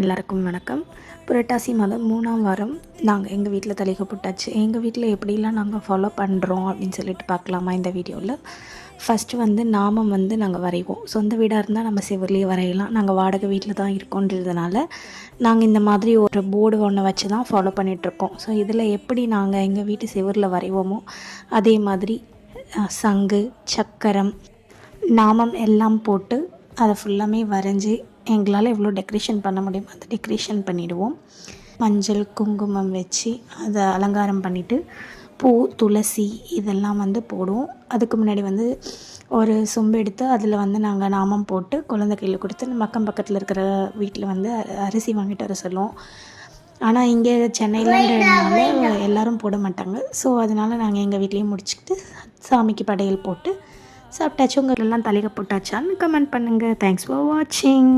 எல்லாருக்கும் வணக்கம். புரட்டாசி மாதம் மூணாம் வாரம். நாங்கள் எங்கள் வீட்டில் தலைக போட்டாச்சு எங்கள் வீட்டில் எப்படிலாம் நாங்கள் ஃபாலோ பண்ணுறோம் அப்படின்னு சொல்லிட்டு பார்க்கலாமா இந்த வீடியோவில் ஃபஸ்ட்டு வந்து நாமம் வந்து நாங்கள் வரைவோம். சொந்த வீடாக இருந்தால் நம்ம செவிலியே வரையலாம். நாங்கள் வாடகை வீட்டில் தான் இருக்கோன்றதுனால நாங்கள் இந்த மாதிரி ஒரு போர்டு ஒன்று வச்சு தான் ஃபாலோ பண்ணிகிட்ருக்கோம் ஸோ இதில் எப்படி நாங்கள் எங்கள் வீட்டு செவரில் வரைவோமோ அதே மாதிரி சங்கு சக்கரம் நாமம் எல்லாம் போட்டு அதை ஃபுல்லாமே வரைஞ்சி எங்களால் எவ்வளோ டெக்கரேஷன் பண்ண முடியுமோ அதை டெக்கரேஷன் பண்ணிவிடுவோம் மஞ்சள் குங்குமம் வச்சு அதை அலங்காரம் பண்ணிவிட்டு பூ துளசி இதெல்லாம் வந்து போடுவோம். அதுக்கு முன்னாடி வந்து ஒரு சொம்பு எடுத்து அதில் வந்து நாங்கள் நாமம் போட்டு குழந்தை கையில் கொடுத்து மக்கம் பக்கத்தில் இருக்கிற வீட்டில் வந்து அரிசி வாங்கிட்டு வர சொல்லுவோம். ஆனால் இங்கே சென்னையிலன்றதுனால எல்லாரும் போட மாட்டாங்க. ஸோ அதனால் நாங்கள் எங்கள் வீட்லேயே முடிச்சுக்கிட்டு சாமிக்கு படையல் போட்டு சாப்பிட்டாச்சு உங்கள் எல்லாம் தலைக போட்டாச்சான்னு கமெண்ட் பண்ணுங்கள் தேங்க்ஸ் ஃபார் வாட்சிங்